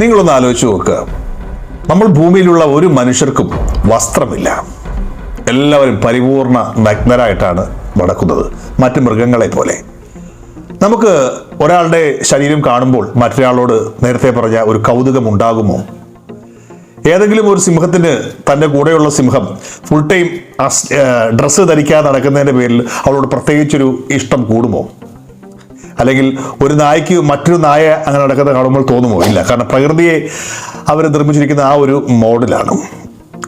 നിങ്ങളൊന്ന് ആലോചിച്ച് നോക്കുക നമ്മൾ ഭൂമിയിലുള്ള ഒരു മനുഷ്യർക്കും വസ്ത്രമില്ല. എല്ലാവരും പരിപൂർണ നഗ്നരായിട്ടാണ് നടക്കുന്നത്. മറ്റ് മൃഗങ്ങളെ പോലെ. നമുക്ക് ഒരാളുടെ ശരീരം കാണുമ്പോൾ മറ്റൊരാളോട് നേരത്തെ പറഞ്ഞ ഒരു കൗതുകം ഉണ്ടാകുമോ? ഏതെങ്കിലും ഒരു സിംഹത്തിന് തന്റെ കൂടെയുള്ള സിംഹം ഫുൾ ടൈം ഡ്രസ്സ് ധരിക്കാതെ നടക്കുന്നതിന്റെ പേരിൽ അവളോട് പ്രത്യേകിച്ചൊരു ഇഷ്ടം കൂടുമോ? അല്ലെങ്കിൽ ഒരു നായ്ക്ക് മറ്റൊരു നായ അങ്ങനെ നടക്കുന്നത് കാണുമ്പോൾ തോന്നുമോ? ഇല്ല. കാരണം പ്രകൃതിയെ അവർ നിർമ്മിച്ചിരിക്കുന്ന ആ ഒരു മോഡലാണ്.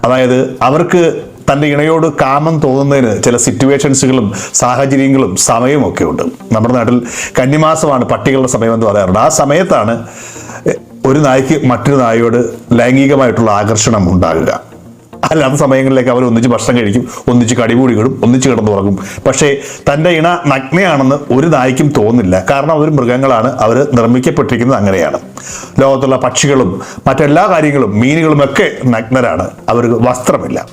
അതായത് അവർക്ക് തന്റെ ഇണയോട് കാമം തോന്നുന്നതിന് ചില സിറ്റുവേഷൻസുകളും സാഹചര്യങ്ങളും സമയമൊക്കെ ഉണ്ട്. നമ്മുടെ നാട്ടിൽ കന്നിമാസമാണ് പട്ടികളുടെ സമയം എന്ന് പറയാറുണ്ട്. ആ സമയത്താണ് ഒരു നായ്ക്ക് മറ്റൊരു നായയോട് ലൈംഗികമായിട്ടുള്ള ആകർഷണം ഉണ്ടാകുക. അല്ലാത്ത സമയങ്ങളിലേക്ക് അവർ ഒന്നിച്ച് ഭക്ഷണം കഴിക്കും ഒന്നിച്ച് കടികൂടികളും ഒന്നിച്ച് കിടന്നുറങ്ങും. പക്ഷേ തന്റെ ഇണ നഗ്നയാണെന്ന് ഒരു നായ്ക്കും തോന്നില്ല കാരണം അവർ മൃഗങ്ങളാണ്. അവർ നിർമ്മിക്കപ്പെട്ടിരിക്കുന്നത് അങ്ങനെയാണ്. ലോകത്തുള്ള പക്ഷികളും മറ്റെല്ലാ കാര്യങ്ങളും മീനുകളുമൊക്കെ നഗ്നരാണ്. അവർക്ക് വസ്ത്രമില്ല.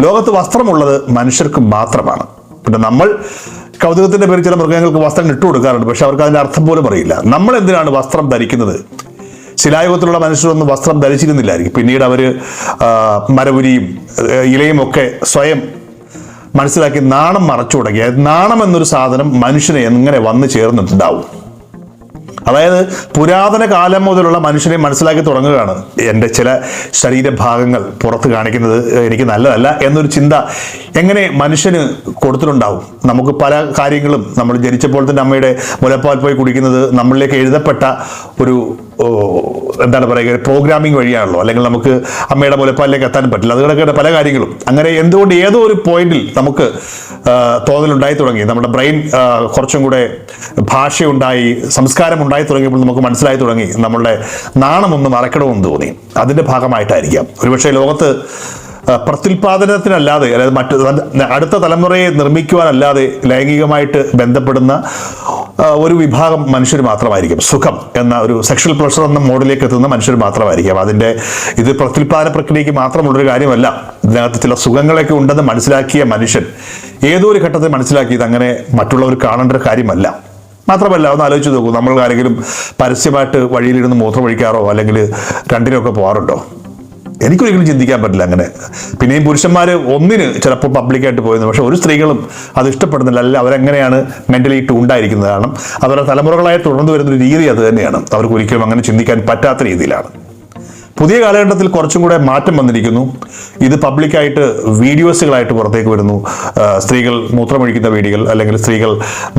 ലോകത്ത് വസ്ത്രമുള്ളത് മനുഷ്യർക്ക് മാത്രമാണ്. പിന്നെ നമ്മൾ കൗതുകത്തിന്റെ പേരിൽ ചില മൃഗങ്ങൾക്ക് വസ്ത്രം ഇട്ടു കൊടുക്കാറുണ്ട് പക്ഷെ അവർക്ക് അതിന്റെ അർത്ഥം പോലും അറിയില്ല. നമ്മൾ എന്തിനാണ് വസ്ത്രം ധരിക്കുന്നത്? ശിലായുഗത്തിലുള്ള മനുഷ്യരൊന്നും വസ്ത്രം ധരിച്ചിരുന്നില്ലായിരിക്കും. പിന്നീട് അവർ മരപുരിയും ഇലയും ഒക്കെ സ്വയം മനസ്സിലാക്കി നാണം മറച്ചു തുടങ്ങി. നാണം എന്നൊരു സാധനം മനുഷ്യനെ എങ്ങനെ വന്നു ചേർന്നിട്ടുണ്ടാവും? അതായത് പുരാതന കാലം മുതലുള്ള മനുഷ്യനെ മനസ്സിലാക്കി തുടങ്ങുകയാണ് എന്റെ ചില ശരീരഭാഗങ്ങൾ പുറത്ത് കാണിക്കുന്നത് എനിക്ക് നല്ലതല്ല എന്നൊരു ചിന്ത എങ്ങനെ മനുഷ്യന് കൊടുത്തിട്ടുണ്ടാവും? നമുക്ക് പല കാര്യങ്ങളും നമ്മൾ ജനിച്ചപ്പോൾ തന്നെ അമ്മയുടെ മുലപ്പാൽ പോയി കുടിക്കുന്നത് നമ്മളിലേക്ക് എഴുതപ്പെട്ട ഒരു എന്താണ് പറയുക പ്രോഗ്രാമിംഗ് വഴിയാണല്ലോ. അല്ലെങ്കിൽ നമുക്ക് അമ്മയുടെ മുലപ്പാലിലേക്ക് എത്താൻ പറ്റില്ല. അതുകൊണ്ടൊക്കെ പല കാര്യങ്ങളും. അങ്ങനെ എന്തുകൊണ്ട് ഏതോ ഒരു പോയിന്റിൽ നമുക്ക് തോന്നലുണ്ടായി തുടങ്ങി. നമ്മുടെ ബ്രെയിൻ കുറച്ചും കൂടെ ഭാഷയുണ്ടായി സംസ്കാരം ഉണ്ടായി തുടങ്ങിയപ്പോൾ നമുക്ക് മനസ്സിലായി തുടങ്ങി. നമ്മളുടെ നാണമൊന്ന് മറക്കണമെന്ന് തോന്നി. അതിന്റെ ഭാഗമായിട്ടായിരിക്കാം. ഒരുപക്ഷെ ലോകത്ത് പ്രത്യുൽപാദനത്തിനല്ലാതെ അതായത് മറ്റു അടുത്ത തലമുറയെ നിർമ്മിക്കുവാനല്ലാതെ ലൈംഗികമായിട്ട് ബന്ധപ്പെടുന്ന ഒരു വിഭാഗം മനുഷ്യർ മാത്രമായിരിക്കും. സുഖം എന്ന ഒരു സെക്ഷൽ പ്ലഷർ എന്ന മോഡിലേക്ക് എത്തുന്ന മനുഷ്യർ മാത്രമായിരിക്കും. അതിന്റെ ഇത് പ്രത്യുൽപാദന പ്രക്രിയയ്ക്ക് മാത്രമുള്ളൊരു കാര്യമല്ല. ഇതിനകത്ത് ചില സുഖങ്ങളൊക്കെ ഉണ്ടെന്ന് മനസ്സിലാക്കിയ മനുഷ്യൻ ഏതോ ഒരു ഘട്ടത്തിൽ മനസ്സിലാക്കിയത് അങ്ങനെ മറ്റുള്ളവർ കാണേണ്ട ഒരു കാര്യമല്ല. മാത്രമല്ല ഒന്ന് ആലോചിച്ച് നോക്കൂ. നമ്മൾ ആരെങ്കിലും പരസ്യമായിട്ട് വഴിയിലിരുന്ന് മൂത്രമൊഴിക്കാറോ അല്ലെങ്കിൽ രണ്ടിനൊക്കെ പോകാറുണ്ടോ? എനിക്കൊരിക്കലും ചിന്തിക്കാൻ പറ്റില്ല അങ്ങനെ. പിന്നെയും പുരുഷന്മാർ ഒന്നിന് ചിലപ്പോൾ പബ്ലിക്കായിട്ട് പോയിരുന്നു. പക്ഷെ ഒരു സ്ത്രീകളും അത് ഇഷ്ടപ്പെടുന്നില്ല. അല്ല അവരെങ്ങനെയാണ് മെന്റലി ഉണ്ടായിരിക്കുന്നത്? കാരണം അവരുടെ തലമുറകളായി തുടർന്നു വരുന്നൊരു രീതി അത് തന്നെയാണ്. അവർക്ക് ഒരിക്കലും അങ്ങനെ ചിന്തിക്കാൻ പറ്റാത്ത രീതിയിലാണ്. പുതിയ കാലഘട്ടത്തിൽ കുറച്ചും കൂടെ മാറ്റം വന്നിരിക്കുന്നു. ഇത് പബ്ലിക്കായിട്ട് വീഡിയോസുകളായിട്ട് പുറത്തേക്ക് വരുന്നു. സ്ത്രീകൾ മൂത്രമൊഴിക്കുന്ന വീഡിയോകൾ അല്ലെങ്കിൽ സ്ത്രീകൾ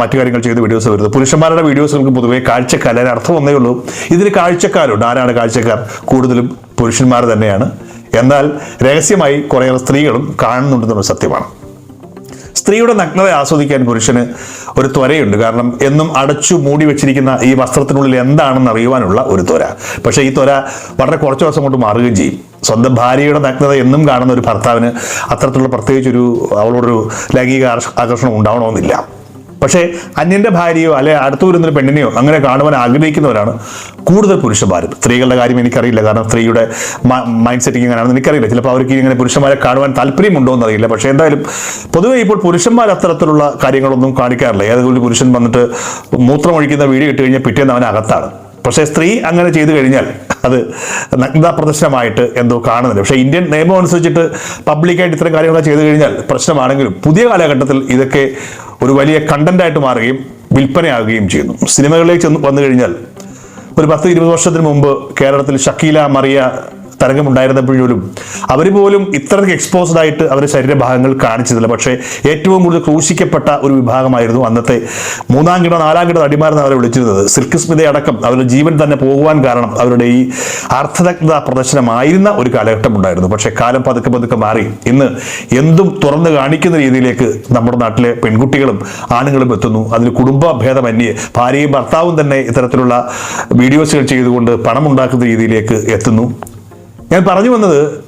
മറ്റു കാര്യങ്ങൾ ചെയ്ത വീഡിയോസ് വരുന്നു. പുരുഷന്മാരുടെ വീഡിയോസുകൾക്ക് പൊതുവേ കാഴ്ചക്കാർ അതിന് അർത്ഥം ഒന്നേ ഉള്ളൂ. ഇതിന് കാഴ്ചക്കാരുണ്ട്. ആരാണ് കാഴ്ചക്കാർ? കൂടുതലും പുരുഷന്മാർ തന്നെയാണ്. എന്നാൽ രഹസ്യമായി കുറേയേറെ സ്ത്രീകളും കാണുന്നുണ്ടെന്നുള്ള സത്യമാണ്. സ്ത്രീയുടെ നഗ്നത ആസ്വദിക്കാൻ പുരുഷന് ഒരു ത്വരയുണ്ട്. കാരണം എന്നും അടച്ചു മൂടി വെച്ചിരിക്കുന്ന ഈ വസ്ത്രത്തിനുള്ളിൽ എന്താണെന്ന് അറിയുവാനുള്ള ഒരു ത്വര. പക്ഷേ ഈ ത്വര വളരെ കുറച്ച് ദിവസം കൊണ്ട് മാറുകയും ചെയ്യും. സ്വന്തം ഭാര്യയുടെ നഗ്നത എന്നും കാണുന്ന ഒരു ഭർത്താവിന് അത്തരത്തിലുള്ള പ്രത്യേകിച്ചൊരു അവളോടൊരു ലൈംഗിക ആകർഷ- ആകർഷണം ഉണ്ടാവണമെന്നില്ല. പക്ഷേ അന്യന്റെ ഭാര്യയോ അല്ലെ അടുത്തു വരുന്നൊരു പെണ്ണിനെയോ അങ്ങനെ കാണുവാൻ ആഗ്രഹിക്കുന്നവരാണ് കൂടുതൽ പുരുഷന്മാരും. സ്ത്രീകളുടെ കാര്യം എനിക്കറിയില്ല. കാരണം സ്ത്രീയുടെ മൈൻഡ് സെറ്റിംഗ് എങ്ങനെയാണെന്ന് എനിക്കറിയില്ല. ചിലപ്പോൾ അവർക്ക് ഇങ്ങനെ പുരുഷന്മാരെ കാണുവാൻ താല്പര്യമുണ്ടോ എന്നറിയില്ല പക്ഷേ എന്തായാലും പൊതുവേ ഇപ്പോൾ പുരുഷന്മാർ അത്തരത്തിലുള്ള കാര്യങ്ങളൊന്നും കാണിക്കാറില്ല. ഏതെങ്കിലും ഒരു പുരുഷൻ വന്നിട്ട് മൂത്രമൊഴിക്കുന്ന വീഡിയോ ഇട്ട് കഴിഞ്ഞാൽ പിറ്റേന്ന് അവൻ അകത്താണ്. പക്ഷേ സ്ത്രീ അങ്ങനെ ചെയ്തു കഴിഞ്ഞാൽ അത് നഗ്നതാ പ്രദർശനമായിട്ട് എന്തോ കാണുന്നില്ല പക്ഷേ ഇന്ത്യൻ നിയമം അനുസരിച്ചിട്ട് പബ്ലിക്കായിട്ട് ഇത്തരം കാര്യങ്ങളൊക്കെ ചെയ്തു കഴിഞ്ഞാൽ പ്രശ്നമാണെങ്കിലും പുതിയ കാലഘട്ടത്തിൽ ഇതൊക്കെ ഒരു വലിയ കണ്ടന്റായിട്ട് മാറുകയും വിൽപ്പനയാകുകയും ചെയ്യുന്നു. സിനിമകളിലേക്ക് വന്നു കഴിഞ്ഞാൽ ഒരു പത്ത് ഇരുപത് വർഷത്തിന് മുമ്പ് കേരളത്തിൽ ഷക്കീല മറിയ തരംഗമുണ്ടായിരുന്നപ്പോഴും അവർ പോലും ഇത്രയ്ക്ക് എക്സ്പോസ്ഡ് ആയിട്ട് അവരുടെ ശരീരഭാഗങ്ങൾ കാണിച്ചതില്ല പക്ഷേ ഏറ്റവും കൂടുതൽ ക്രൂശിക്കപ്പെട്ട ഒരു വിഭാഗമായിരുന്നു അന്നത്തെ മൂന്നാം കിട നാലാം കിട നടിമാരെന്ന് അവരെ വിളിച്ചിരുന്നത്. സിൽക്ക് സ്മിത അടക്കം അവരുടെ ജീവൻ തന്നെ പോകുവാൻ കാരണം അവരുടെ ഈ അർത്ഥതജ്ഞത പ്രദർശനമായിരുന്ന ഒരു കാലഘട്ടം ഉണ്ടായിരുന്നു പക്ഷേ കാലം പതുക്കെ പതുക്കെ മാറി. ഇന്ന് എന്തും തുറന്നു കാണിക്കുന്ന രീതിയിലേക്ക് നമ്മുടെ നാട്ടിലെ പെൺകുട്ടികളും ആണുങ്ങളും എത്തുന്നു. അതിൽ കുടുംബ ഭേദമന്യേ ഭാര്യയും ഭർത്താവും തന്നെ ഇത്തരത്തിലുള്ള വീഡിയോസുകൾ ചെയ്തുകൊണ്ട് പണമുണ്ടാക്കുന്ന രീതിയിലേക്ക് എത്തുന്നു. ഞാൻ പറഞ്ഞു വന്നത്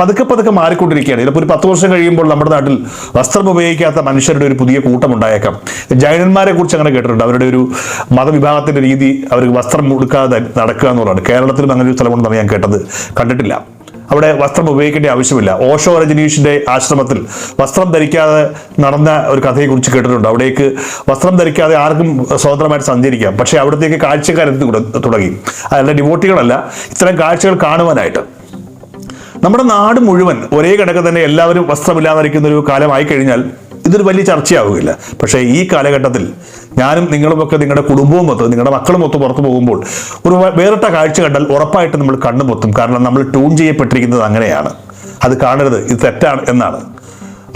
പതുക്കെ പതുക്കെ മാറിക്കൊണ്ടിരിക്കുകയാണ്. ചിലപ്പോൾ ഒരു പത്ത് വർഷം കഴിയുമ്പോൾ നമ്മുടെ നാട്ടിൽ വസ്ത്രം ഉപയോഗിക്കാത്ത മനുഷ്യരുടെ ഒരു പുതിയ കൂട്ടം ഉണ്ടായേക്കാം. ജൈനന്മാരെ കുറിച്ച് അങ്ങനെ കേട്ടിട്ടുണ്ട്. അവരുടെ ഒരു മതവിഭാഗത്തിന്റെ രീതി അവർക്ക് വസ്ത്രം കൊടുക്കാതെ നടക്കുക എന്നുള്ളതാണ്. കേരളത്തിലും അങ്ങനെ ഒരു സ്ഥലമുണ്ടെന്നാണ് ഞാൻ കേട്ടത്. കണ്ടിട്ടില്ല. അവിടെ വസ്ത്രം ഉപയോഗിക്കേണ്ട ആവശ്യമില്ല. ഓഷോ രജനീഷിന്റെ ആശ്രമത്തിൽ വസ്ത്രം ധരിക്കാതെ നടന്ന ഒരു കഥയെക്കുറിച്ച് കേട്ടിട്ടുണ്ട്. അവിടേക്ക് വസ്ത്രം ധരിക്കാതെ ആർക്കും സ്വതന്ത്രമായിട്ട് സഞ്ചരിക്കാം. പക്ഷേ അവിടത്തേക്ക് കാഴ്ചക്കാരെത്തി തുടങ്ങി? അതല്ല ഡിവോട്ടികളല്ല. ഇത്തരം കാഴ്ചകൾ കാണുവാനായിട്ട്. നമ്മുടെ നാട് മുഴുവൻ ഒരേ കണക്ക് തന്നെ എല്ലാവരും വസ്ത്രമില്ലാതിരിക്കുന്ന ഒരു കാലമായി കഴിഞ്ഞാൽ ഇതൊരു വലിയ ചർച്ചയാവുകയില്ല. പക്ഷേ ഈ കാലഘട്ടത്തിൽ ഞാനും നിങ്ങളുമൊക്കെ നിങ്ങളുടെ കുടുംബവും മൊത്തം നിങ്ങളുടെ മക്കളും മൊത്തം പുറത്തു പോകുമ്പോൾ ഒരു വേറിട്ട കാഴ്ച കണ്ടാൽ ഉറപ്പായിട്ട് നമ്മൾ കണ്ണു പൊത്തും. കാരണം നമ്മൾ ട്യൂൺ ചെയ്യപ്പെട്ടിരിക്കുന്നത് അങ്ങനെയാണ്. അത് കാണരുത്. ഇത് തെറ്റാണ് എന്നാണ്.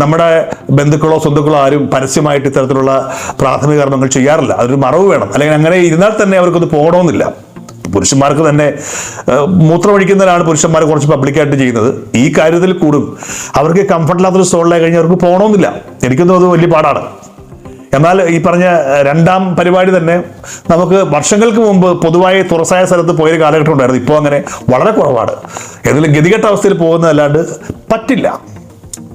നമ്മുടെ ബന്ധുക്കളോ സ്വന്തക്കളോ ആരും പരസ്യമായിട്ട് ഇത്തരത്തിലുള്ള പ്രാഥമിക കർമ്മങ്ങൾ ചെയ്യാറില്ല. അതൊരു മറവ് വേണം. അല്ലെങ്കിൽ അങ്ങനെ ഇരുന്നാൽ തന്നെ അവർക്കത് പോകണമെന്നില്ല. പുരുഷന്മാർക്ക് തന്നെ മൂത്രമൊഴിക്കുന്നതിനാണ് പുരുഷന്മാർ കുറച്ച് പബ്ലിക്കായിട്ട് ചെയ്യുന്നത്. ഈ കാര്യത്തിൽ കൂടും. അവർക്ക് കംഫർട്ട് ഇല്ലാത്തൊരു സ്റ്റോളിലായി കഴിഞ്ഞാൽ അവർക്ക് പോകണമെന്നില്ല എനിക്കൊന്നും അത് വലിയ പാടാണ്. എന്നാൽ ഈ പറഞ്ഞ രണ്ടാം പരിപാടി തന്നെ നമുക്ക് വർഷങ്ങൾക്ക് മുമ്പ് പൊതുവായി തുറസായ സ്ഥലത്ത് പോയൊരു കാലഘട്ടം ഉണ്ടായിരുന്നു. ഇപ്പോൾ അങ്ങനെ വളരെ കുറവാണ്. ഏതെങ്കിലും ഗതികെട്ട അവസ്ഥയിൽ പോകുന്നതല്ലാണ്ട് പറ്റില്ല.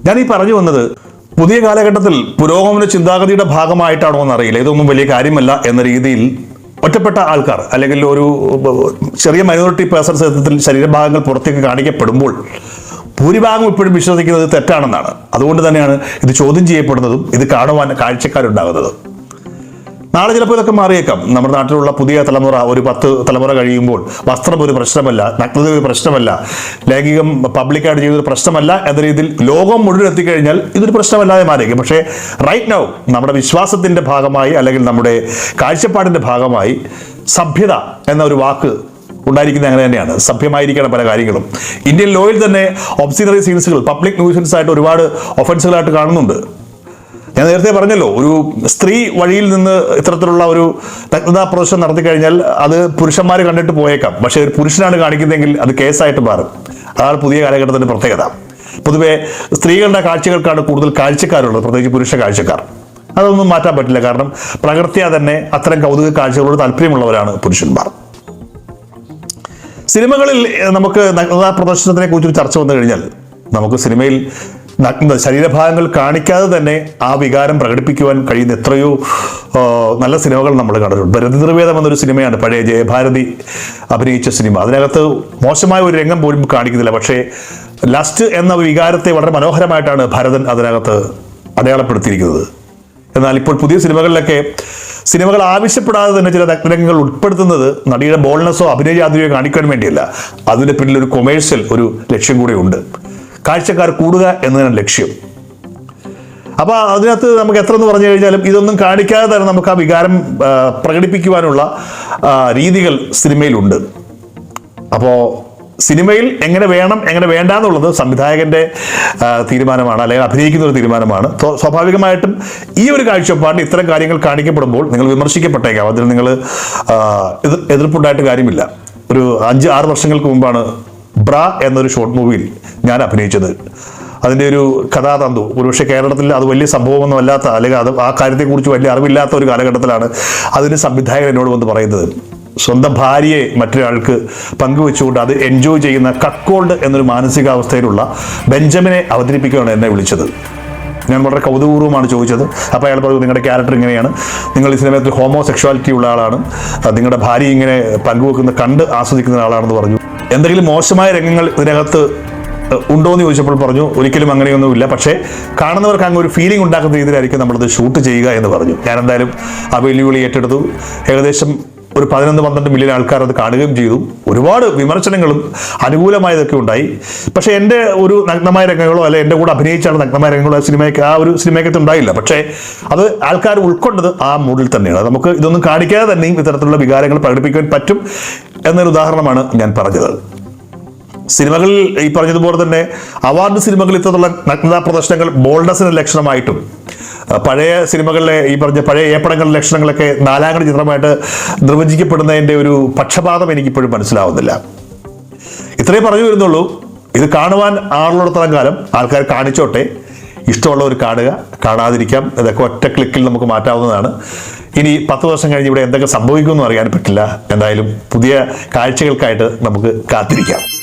ഞാൻ ഈ പറഞ്ഞു വന്നത് പുതിയ കാലഘട്ടത്തിൽ പുരോഗമന ചിന്താഗതിയുടെ ഭാഗമായിട്ടാണോ എന്നറിയില്ല. ഇതൊന്നും വലിയ കാര്യമല്ല എന്ന രീതിയിൽ ഒറ്റപ്പെട്ട ആൾക്കാർ അല്ലെങ്കിൽ ഒരു ചെറിയ മൈനോറിറ്റി പേഴ്സൺസ് യഥാർത്ഥത്തിൽ ശരീരഭാഗങ്ങൾ പുറത്തേക്ക് കാണിക്കപ്പെടുമ്പോൾ ഭൂരിഭാഗം ഇപ്പോഴും വിശ്വസിക്കുന്നത് തെറ്റാണെന്നാണ്. അതുകൊണ്ട് തന്നെയാണ് ഇത് ചോദ്യം ചെയ്യപ്പെടുന്നതും ഇത് കാണുവാൻ കാഴ്ചക്കാരുണ്ടാകുന്നതും. നാളെ ചിലപ്പോൾ ഇതൊക്കെ മാറിയേക്കാം. നമ്മുടെ നാട്ടിലുള്ള പുതിയ തലമുറ ഒരു പത്ത് തലമുറ കഴിയുമ്പോൾ വസ്ത്രം ഒരു പ്രശ്നമല്ല നഗ്നത ഒരു പ്രശ്നമല്ല ലൈംഗികം പബ്ലിക്കായിട്ട് ചെയ്തൊരു പ്രശ്നമല്ല എന്ന രീതിയിൽ ലോകം മുഴുവൻ എത്തിക്കഴിഞ്ഞാൽ ഇതൊരു പ്രശ്നമല്ലാതെ മാറിയേക്കും. പക്ഷേ റൈറ്റ് നൗ നമ്മുടെ വിശ്വാസത്തിന്റെ ഭാഗമായി അല്ലെങ്കിൽ നമ്മുടെ കാഴ്ചപ്പാടിന്റെ ഭാഗമായി സഭ്യത എന്ന ഒരു വാക്ക് ഉണ്ടായിരിക്കുന്നത് അങ്ങനെ തന്നെയാണ്. സഭ്യമായിരിക്കണം പല കാര്യങ്ങളും. ഇന്ത്യൻ ലോയിൽ തന്നെ ഒബ്സിനറി സീൻസുകൾ പബ്ലിക് ന്യൂസൻസ് ആയിട്ട് ഒരുപാട് ഒഫൻസുകളായിട്ട് കാണുന്നുണ്ട്. ഞാൻ നേരത്തെ പറഞ്ഞല്ലോ ഒരു സ്ത്രീ വഴിയിൽ നിന്ന് ഇത്തരത്തിലുള്ള ഒരു നഗ്നതാ പ്രദർശനം നടത്തി കഴിഞ്ഞാൽ അത് പുരുഷന്മാർ കണ്ടിട്ട് പോയേക്കാം. പക്ഷേ ഒരു പുരുഷനാണ് കാണിക്കുന്നതെങ്കിൽ അത് കേസായിട്ട് മാറും. അതാണ് പുതിയ കാലഘട്ടത്തിന്റെ പ്രത്യേകത. പൊതുവെ സ്ത്രീകളുടെ കാഴ്ചകൾക്കാണ് കൂടുതൽ കാഴ്ചക്കാരുള്ളത് പ്രത്യേകിച്ച് പുരുഷ കാഴ്ചക്കാർ. അതൊന്നും മാറ്റാൻ പറ്റില്ല. കാരണം പ്രകൃത്യാ തന്നെ അത്തരം കൗതുക കാഴ്ചകളോട് താല്പര്യമുള്ളവരാണ് പുരുഷന്മാർ. സിനിമകളിൽ നമുക്ക് നഗ്നതാ പ്രദർശനത്തിനെ കുറിച്ചൊരു ചർച്ച വന്നു കഴിഞ്ഞാൽ നമുക്ക് സിനിമയിൽ നഗ്ന ശരീരഭാഗങ്ങൾ കാണിക്കാതെ തന്നെ ആ വികാരം പ്രകടിപ്പിക്കുവാൻ കഴിയുന്ന എത്രയോ നല്ല സിനിമകൾ നമ്മൾ കണ്ടിട്ടുണ്ട്. രതിനിർവേദം എന്നൊരു സിനിമയാണ് പഴയ ജയഭാരതി അഭിനയിച്ച സിനിമ. അതിനകത്ത് മോശമായ ഒരു രംഗം പോലും കാണിക്കുന്നില്ല. പക്ഷേ ലസ്റ്റ് എന്ന വികാരത്തെ വളരെ മനോഹരമായിട്ടാണ് ഭരതൻ അതിനകത്ത് അടയാളപ്പെടുത്തിയിരിക്കുന്നത്. എന്നാൽ ഇപ്പോൾ പുതിയ സിനിമകളിലൊക്കെ സിനിമകൾ ആവശ്യപ്പെടാതെ തന്നെ ചില നഗ്നരംഗങ്ങൾ ഉൾപ്പെടുത്തുന്നത് നടിയുടെ ബോൾനെസ്സോ അഭിനയ ജാതിയോ കാണിക്കാൻ വേണ്ടിയല്ല. അതിന്റെ പിന്നിൽ ഒരു കൊമേഴ്സ്യൽ ഒരു ലക്ഷ്യം കൂടെ ഉണ്ട്. കാഴ്ചക്കാർ കൂടുക എന്നതാണ് ലക്ഷ്യം. അപ്പോൾ അതിനകത്ത് നമുക്ക് എത്ര എന്ന് പറഞ്ഞു കഴിഞ്ഞാലും ഇതൊന്നും കാണിക്കാതെ തന്നെ നമുക്ക് ആ വികാരം പ്രകടിപ്പിക്കുവാനുള്ള രീതികൾ സിനിമയിലുണ്ട്. അപ്പോൾ സിനിമയിൽ എങ്ങനെ വേണം എങ്ങനെ വേണ്ട എന്നുള്ളത് സംവിധായകന്റെ തീരുമാനമാണ് അല്ലെങ്കിൽ അഭിനയിക്കുന്ന ഒരു തീരുമാനമാണ്. സ്വാഭാവികമായിട്ടും ഈ ഒരു കാഴ്ചപ്പാടിൽ ഇത്തരം കാര്യങ്ങൾ കാണിക്കപ്പെടുമ്പോൾ നിങ്ങൾ വിമർശിക്കപ്പെട്ടേക്കാം. അതിൽ നിങ്ങൾ എതിർപ്പുണ്ടായിട്ട് കാര്യമില്ല. ഒരു അഞ്ച് ആറ് വർഷങ്ങൾക്ക് മുമ്പാണ് ബ്ര എന്നൊരു ഷോർട്ട് മൂവിയിൽ ഞാൻ അഭിനയിച്ചത്. അതിന്റെ ഒരു കഥാതന്തു. ഒരുപക്ഷെ കേരളത്തിൽ അത് വലിയ സംഭവമൊന്നും അല്ലാത്ത അല്ലെങ്കിൽ അത് ആ കാര്യത്തെക്കുറിച്ച് വലിയ അറിവില്ലാത്ത ഒരു കാലഘട്ടത്തിലാണ് അതിന് സംവിധായകൻ എന്നോട് വന്ന് പറയുന്നത്. സ്വന്തം ഭാര്യയെ മറ്റൊരാൾക്ക് പങ്കുവെച്ചുകൊണ്ട് അത് എൻജോയ് ചെയ്യുന്ന കക്കോൾഡ് എന്നൊരു മാനസികാവസ്ഥയിലുള്ള ബെഞ്ചമിനെ അവതരിപ്പിക്കുകയാണ് എന്നെ വിളിച്ചത്. ഞാൻ വളരെ കൗതുകപൂർവമാണ് ചോദിച്ചത്. അപ്പോൾ അയാൾ പറഞ്ഞു നിങ്ങളുടെ ക്യാരക്ടർ ഇങ്ങനെയാണ്. നിങ്ങൾ ഈ സിനിമയിൽ ഹോമോ സെക്ഷുവാലിറ്റി ഉള്ള ആളാണ്. നിങ്ങളുടെ ഭാര്യ ഇങ്ങനെ പങ്കുവെക്കുന്ന കണ്ട് ആസ്വദിക്കുന്ന ആളാണെന്ന് പറഞ്ഞു. എന്തെങ്കിലും മോശമായ രംഗങ്ങൾ ഇതിനകത്ത് ഉണ്ടോ എന്ന് ചോദിച്ചപ്പോൾ പറഞ്ഞു ഒരിക്കലും അങ്ങനെയൊന്നുമില്ല. പക്ഷേ കാണുന്നവർക്ക് അങ്ങ് ഒരു ഫീലിംഗ് ഉണ്ടാക്കുന്ന രീതിയിലായിരിക്കും നമ്മളത് ഷൂട്ട് ചെയ്യുക എന്ന് പറഞ്ഞു. ഞാൻ എന്തായാലും ആ വെല്ലുവിളി ഏറ്റെടുത്തു. ഏകദേശം ഒരു പതിനൊന്ന് പന്ത്രണ്ട് മില്യൺ ആൾക്കാർ അത് കാണുകയും ചെയ്തു. ഒരുപാട് വിമർശനങ്ങളും അനുകൂലമായതൊക്കെ ഉണ്ടായി. പക്ഷേ എന്റെ ഒരു നഗ്നമായ രംഗങ്ങളോ അല്ലെ എന്റെ കൂടെ അഭിനയിച്ചാണ് നഗ്നമായ രംഗങ്ങളോ ആ സിനിമയ്ക്ക് ആ ഒരു സിനിമയ്ക്കകത്ത് ഉണ്ടായില്ല. പക്ഷേ അത് ആൾക്കാർ ഉൾക്കൊണ്ടത് ആ മൂഡിൽ തന്നെയാണ്. നമുക്ക് ഇതൊന്നും കാണിക്കാതെ തന്നെയും ഇത്തരത്തിലുള്ള വികാരങ്ങൾ പ്രകടിപ്പിക്കാൻ പറ്റും എന്നൊരു ഉദാഹരണമാണ് ഞാൻ പറഞ്ഞത്. സിനിമകളിൽ ഈ പറഞ്ഞതുപോലെ തന്നെ അവാർഡ് സിനിമകളിൽ ഇത്തരത്തിലുള്ള നഗ്നതാ പ്രദർശനങ്ങൾ ബോൾഡസിന് ലക്ഷണമായിട്ടും പഴയ സിനിമകളിലെ ഈ പറഞ്ഞ പഴയ ഏപ്പടങ്ങളുടെ ലക്ഷണങ്ങളൊക്കെ നാലാംകട ചിത്രമായിട്ട് നിർവചിക്കപ്പെടുന്നതിന്റെ ഒരു പക്ഷപാതം എനിക്കിപ്പോഴും മനസ്സിലാവുന്നില്ല. ഇത്രയും പറഞ്ഞു വരുന്നുള്ളൂ. ഇത് കാണുവാൻ ആളുള്ളിടത്തോളം കാലം ആൾക്കാർ കാണിച്ചോട്ടെ. ഇഷ്ടമുള്ളവർ കാണുക കാണാതിരിക്കാം. ഇതൊക്കെ ഒറ്റ ക്ലിക്കിൽ നമുക്ക് മാറ്റാവുന്നതാണ്. ഇനി പത്ത് വർഷം കഴിഞ്ഞ് ഇവിടെ എന്തൊക്കെ സംഭവിക്കുമെന്ന് അറിയാൻ പറ്റില്ല. എന്തായാലും പുതിയ കാഴ്ചകൾക്കായിട്ട് നമുക്ക് കാത്തിരിക്കാം.